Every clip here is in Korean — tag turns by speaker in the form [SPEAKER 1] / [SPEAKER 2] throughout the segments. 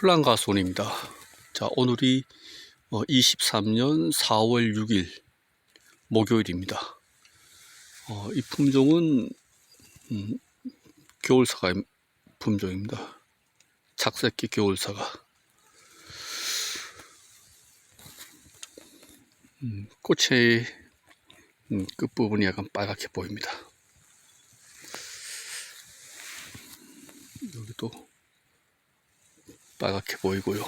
[SPEAKER 1] 플랑가손입니다. 자, 오늘이 23년 4월 6일 목요일입니다. 어, 이 품종은 음, 겨울사과 품종입니다. 착색기 겨울사과. 음, 꽃의 음, 끝부분이 약간 빨갛게 보입니다. 여기도 빨갛게 보이고요.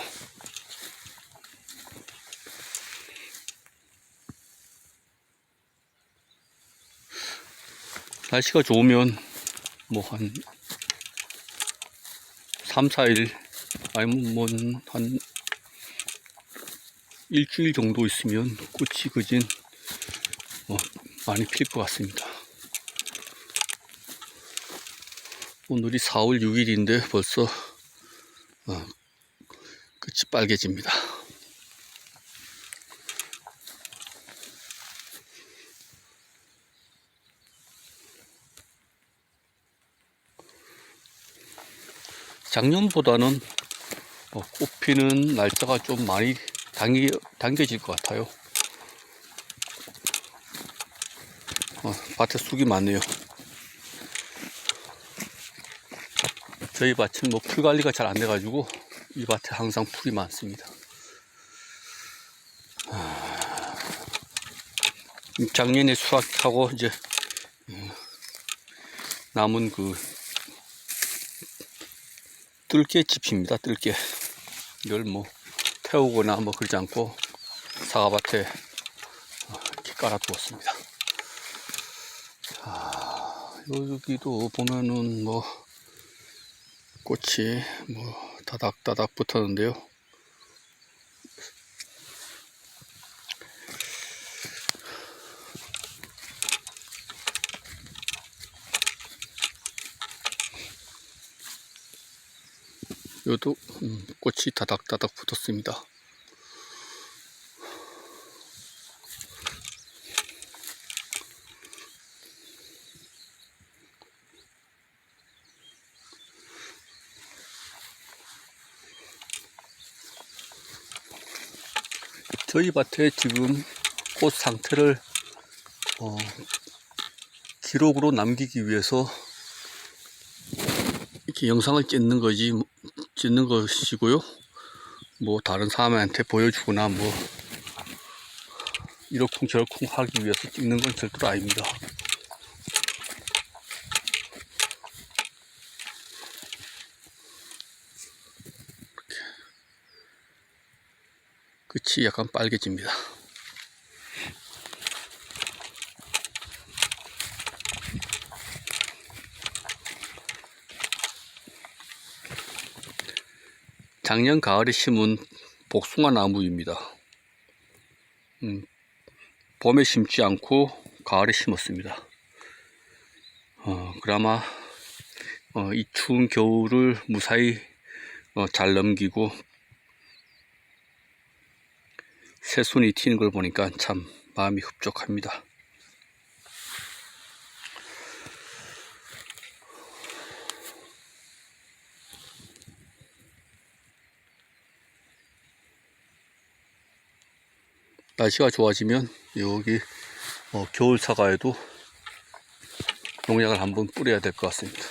[SPEAKER 1] 날씨가 좋으면 뭐 한 3, 4일 아니면 뭐한 일주일 정도 있으면 꽃이 그진 어, 많이 필 것 같습니다. 오늘이 4월 6일인데 벌써 어, 빨개집니다. 작년보다는 어, 꽃 피는 날짜가 좀 많이 당겨, 당겨질 것 같아요. 어, 밭에 쑥이 많네요. 저희 밭은 뭐 풀 관리가 잘 안 돼가지고 이 밭에 항상 풀이 많습니다. 아, 작년에 수확하고 이제 음, 남은 그 뜰개 짚입니다. 뜰개 이걸 뭐 태우거나 뭐 그러지 않고 사과밭에 어, 이렇게 깔아두었습니다. 자, 여기도 보면은 뭐 꽃이 뭐 다닥다닥 붙었는데요. 여기도 음, 꽃이 다닥다닥 붙었습니다. 저희 밭에 지금 꽃 상태를 어, 기록으로 남기기 위해서 이렇게 영상을 찍는 거지 찍는 것이고요. 뭐 다른 사람한테 보여주거나 뭐 이러쿵 저러쿵 하기 위해서 찍는 건 절대로 아닙니다. 끝이 약간 빨개집니다. 작년 가을에 심은 복숭아 나무입니다. 음, 봄에 심지 않고 가을에 심었습니다. 어, 그나마 어, 이 추운 겨울을 무사히 어, 잘 넘기고 새순이 튀는 걸 보니까 참 마음이 흡족합니다. 날씨가 좋아지면 여기 어, 겨울 사과에도 농약을 한번 뿌려야 될 것 같습니다.